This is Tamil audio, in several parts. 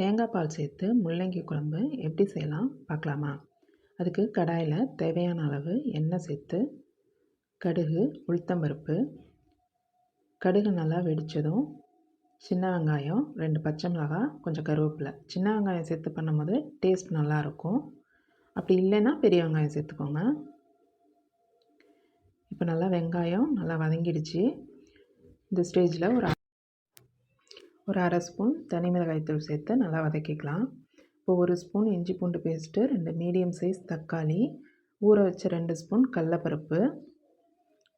தேங்காய் பால் சேர்த்து முள்ளங்கி குழம்பு எப்படி செய்யலாம் பார்க்கலாமா? அதுக்கு கடாயில் தேவையான அளவு எண்ணெய் சேர்த்து கடுகு உளுத்தம்பருப்பு கடுகு நல்லா வெடித்ததும் சின்ன வெங்காயம் ரெண்டு பச்சை மிளகாய் கொஞ்சம் கருவேப்பிலை. சின்ன வெங்காயம் சேர்த்து பண்ணும்போது டேஸ்ட் நல்லாயிருக்கும் அப்படி இல்லைன்னா பெரிய வெங்காயம் சேர்த்துக்கோங்க. இப்போ நல்லா வெங்காயம் நல்லா வதங்கிடுச்சு. இந்த ஸ்டேஜில் ஒரு ஒரு அரை ஸ்பூன் தனி மிளகாய்த்தூள் சேர்த்து நல்லா வதக்கிக்கலாம். இப்போ ஒரு ஸ்பூன் இஞ்சி பூண்டு பேஸ்ட்டு ரெண்டு மீடியம் சைஸ் தக்காளி ஊற வச்ச ரெண்டு ஸ்பூன் கடலப்பருப்பு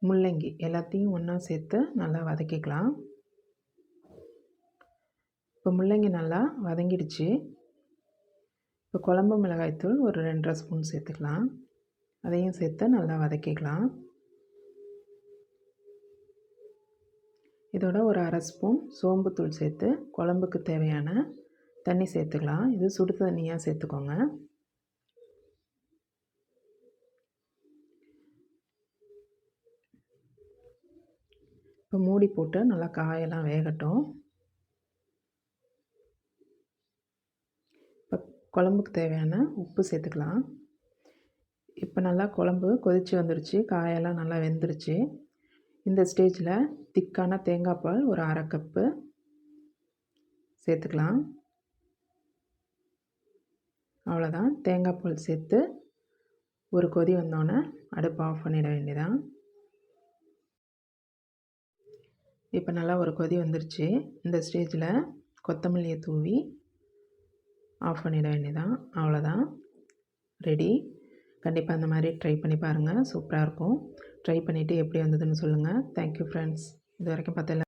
முள்ளங்கி எல்லாத்தையும் ஒன்றா சேர்த்து நல்லா வதக்கிக்கலாம். இப்போ முள்ளங்கி நல்லா வதங்கிடுச்சு. இப்போ குழம்பு மிளகாய்த்தூள் ஒரு ரெண்டரை ஸ்பூன் சேர்த்துக்கலாம். அதையும் சேர்த்து நல்லா வதக்கிக்கலாம். இதோட ஒரு அரை ஸ்பூன் சோம்புத்தூள் சேர்த்து குழம்புக்கு தேவையான தண்ணி சேர்த்துக்கலாம். இது சுடு தண்ணியாக சேர்த்துக்கோங்க. இப்போ மூடி போட்டு நல்லா காயெல்லாம் வேகட்டும். இப்போ குழம்புக்கு தேவையான உப்பு சேர்த்துக்கலாம். இப்போ நல்லா குழம்பு கொதித்து வந்துருச்சு. காயெல்லாம் நல்லா வெந்துருச்சு. இந்த ஸ்டேஜில் திக்கான தேங்காய் பால் ஒரு அரை கப்பு. சேர்த்துக்கலாம். அவ்வளோதான் தேங்காய் பால் சேர்த்து ஒரு கொதி வந்தோடனே அடுப்பு ஆஃப் பண்ணிட வேண்டியதான் இப்போ நல்லா ஒரு கொதி வந்துருச்சு. இந்த ஸ்டேஜில் கொத்தமல்லியை தூவி ஆஃப் பண்ணிட வேண்டியதான் அவ்வளோதான் ரெடி கண்டிப்பாக அந்த மாதிரி ட்ரை பண்ணி பாருங்கள் சூப்பராக இருக்கும். ட்ரை பண்ணிவிட்டு எப்படி வந்ததுன்னு சொல்லுங்கள் தேங்க்யூ ஃப்ரெண்ட்ஸ் ఇదివరకు పద్ధతిలో